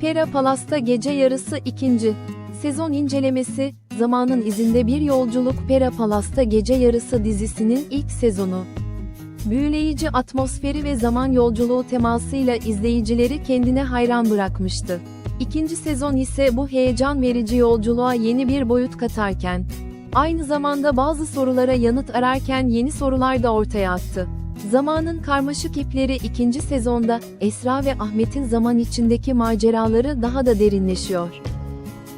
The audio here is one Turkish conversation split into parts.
Pera Palas'ta gece yarısı ikinci. Sezon incelemesi, Zamanın izinde bir yolculuk Pera Palas'ta gece yarısı dizisinin ilk sezonu. Büyüleyici atmosferi ve zaman yolculuğu temasıyla izleyicileri kendine hayran bırakmıştı. İkinci sezon ise bu heyecan verici yolculuğa yeni bir boyut katarken, aynı zamanda bazı sorulara yanıt ararken yeni sorular da ortaya attı. Zamanın karmaşık ipleri ikinci sezonda, Esra ve Ahmet'in zaman içindeki maceraları daha da derinleşiyor.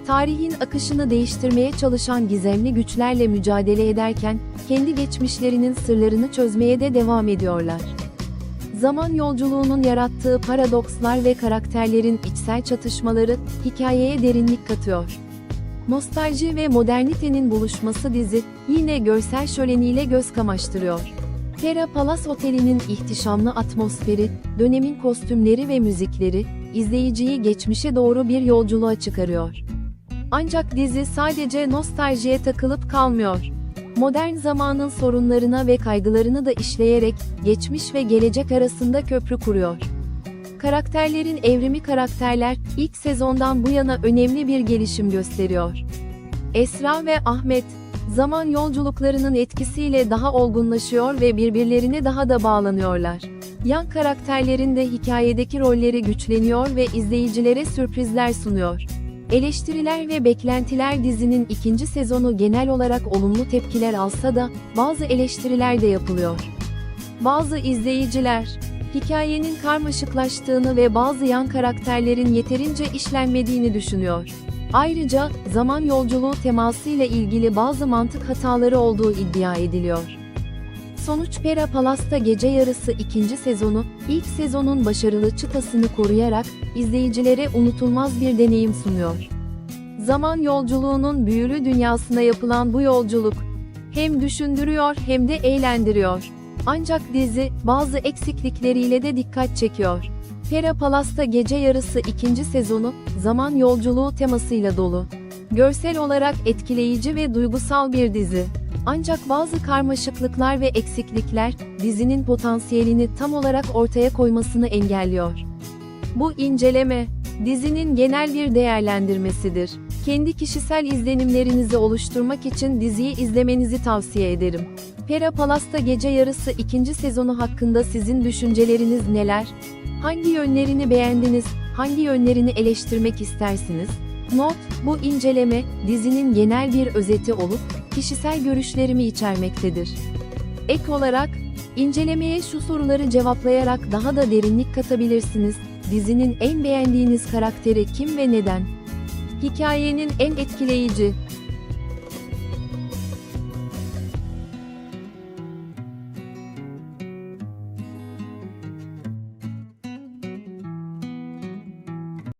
Tarihin akışını değiştirmeye çalışan gizemli güçlerle mücadele ederken, kendi geçmişlerinin sırlarını çözmeye de devam ediyorlar. Zaman yolculuğunun yarattığı paradokslar ve karakterlerin içsel çatışmaları, hikayeye derinlik katıyor. Nostalji ve modernitenin buluşması dizi, yine görsel şöleniyle göz kamaştırıyor. Pera Palace Oteli'nin ihtişamlı atmosferi, dönemin kostümleri ve müzikleri, izleyiciyi geçmişe doğru bir yolculuğa çıkarıyor. Ancak dizi sadece nostaljiye takılıp kalmıyor. Modern zamanın sorunlarına ve kaygılarını da işleyerek, geçmiş ve gelecek arasında köprü kuruyor. Karakterlerin evrimi karakterler, ilk sezondan bu yana önemli bir gelişim gösteriyor. Esra ve Ahmet, zaman yolculuklarının etkisiyle daha olgunlaşıyor ve birbirlerine daha da bağlanıyorlar. Yan karakterlerin de hikayedeki rolleri güçleniyor ve izleyicilere sürprizler sunuyor. Eleştiriler ve beklentiler dizinin ikinci sezonu genel olarak olumlu tepkiler alsa da, bazı eleştiriler de yapılıyor. Bazı izleyiciler, hikayenin karmaşıklaştığını ve bazı yan karakterlerin yeterince işlenmediğini düşünüyor. Ayrıca, zaman yolculuğu temasıyla ilgili bazı mantık hataları olduğu iddia ediliyor. Sonuç Pera Palas'ta gece yarısı ikinci sezonu, ilk sezonun başarılı çıtasını koruyarak, izleyicilere unutulmaz bir deneyim sunuyor. Zaman yolculuğunun büyülü dünyasına yapılan bu yolculuk, hem düşündürüyor hem de eğlendiriyor. Ancak dizi, bazı eksiklikleriyle de dikkat çekiyor. Pera Palas'ta gece yarısı ikinci sezonu, zaman yolculuğu temasıyla dolu. Görsel olarak etkileyici ve duygusal bir dizi. Ancak bazı karmaşıklıklar ve eksiklikler, dizinin potansiyelini tam olarak ortaya koymasını engelliyor. Bu inceleme, dizinin genel bir değerlendirmesidir. Kendi kişisel izlenimlerinizi oluşturmak için diziyi izlemenizi tavsiye ederim. Pera Palas'ta gece yarısı ikinci sezonu hakkında sizin düşünceleriniz neler? Hangi yönlerini beğendiniz, hangi yönlerini eleştirmek istersiniz? Not, bu inceleme, dizinin genel bir özeti olup, kişisel görüşlerimi içermektedir. Ek olarak, incelemeye şu soruları cevaplayarak daha da derinlik katabilirsiniz. Dizinin en beğendiğiniz karakteri kim ve neden? Hikayenin en etkileyici,